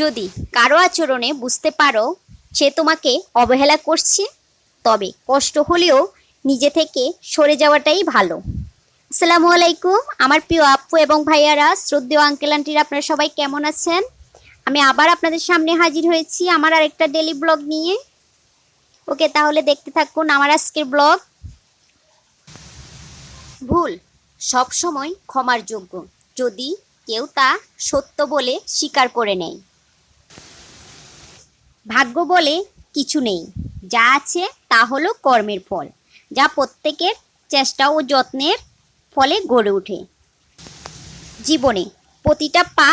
যদি কারও আচরণে বুঝতে পারো সে তোমাকে অবহেলা করছে, তবে কষ্ট হলেও নিজে থেকে সরে যাওয়াটাই ভালো। আসসালামু আলাইকুম, আমার প্রিয় আপু এবং ভাইয়ারা, শ্রদ্ধেয় আঙ্কেল আন্টিরা আপনারা সবাই কেমন আছেন? আমি আবার আপনাদের সামনে হাজির হয়েছি আমার আরেকটা ডেলি ব্লগ নিয়ে। ওকে, তাহলে দেখতে থাকুন আমার আজকের ব্লগ ভুল সব সময় ক্ষমার যোগ্য, যদি কেউ তা সত্য বলে স্বীকার করে নেয়। ভাগ্য বলে কিছু নেই। যা আছে তা হলো কর্মের ফল, যা প্রত্যেকের চেষ্টা ও যত্নের ফলে গড়ে ওঠে। জীবনে প্রতিটা পা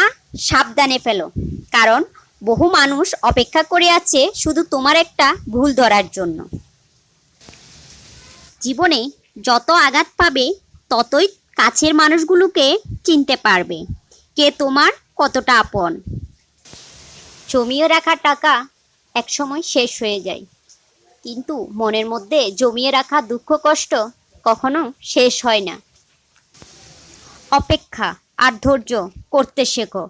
সাবধানে ফেলো, কারণ বহু মানুষ অপেক্ষা করে আছে শুধু তোমার একটা ভুল ধরার জন্য। জীবনে যত আঘাত পাবে, ততই কাছের মানুষগুলোকে চিনতে পারবে কে তোমার কতটা আপন। জমিয়ে রাখা টাকা একসময় শেষ হয়ে যায়। কিন্তু মনের মধ্যে জমিয়ে রাখা দুঃখ কষ্ট কখনো শেষ হয় না। অপেক্ষা আর ধৈর্য করতে শেখো,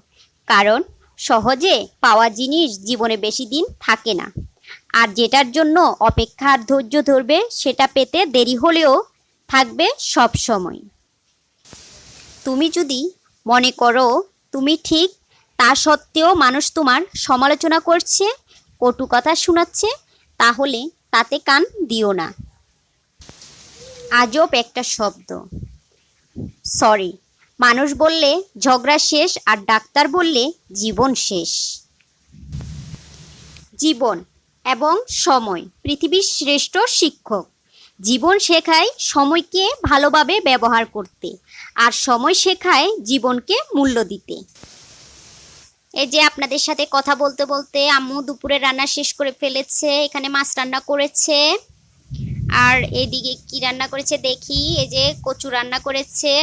কারণ সহজে পাওয়া জিনিস জীবনে বেশি দিন থাকে না। আর যেটার জন্য অপেক্ষা আর ধৈর্য ধরবে, সেটা পেতে দেরি হলেও থাকবে সব সময়। তুমি যদি মনে করো তুমি ঠিক, তা সত্ত্বেও মানুষ তোমার সমালোচনা করছে কটু কথা শোনাচ্ছে, তাহলে তাতে কান দিও না। আজব একটা শব্দ। সরি, মানুষ বললে ঝগড়া শেষ আর ডাক্তার বললে জীবন শেষ। জীবন এবং সময়, পৃথিবীর শ্রেষ্ঠ শিক্ষক। জীবন শেখায় সময়কে ভালোভাবে ব্যবহার করতে, আর সময় শেখায় জীবনকে মূল্য দিতে। এই যে আপনাদের সাথে কথা বলতে বলতে আম্মু দুপুরে রান্না শেষ করে ফেলেছে, এখানে মাছ রান্না করেছে। আর এদিকে কি রান্না করেছে দেখি, এই যে কচু রান্না করেছে।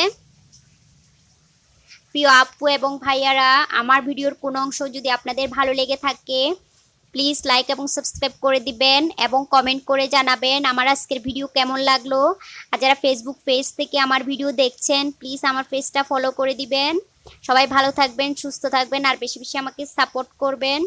প্রিয় আপু এবং ভাইয়ারা, আমার ভিডিওর কোনো অংশ যদি আপনাদের ভালো লেগে থাকে, প্লিজ লাইক এবং সাবস্ক্রাইব করে দিবেন এবং কমেন্ট করে জানাবেন আমার আজকের ভিডিও কেমন লাগল। আর যারা ফেসবুক পেজ থেকে আমার ভিডিও দেখছেন, প্লিজ আমার পেজটা ফলো করে দিবেন। সবাই ভালো থাকবেন সুস্থ থাকবেন আর বেশি বেশি আমাকে সাপোর্ট করবেন।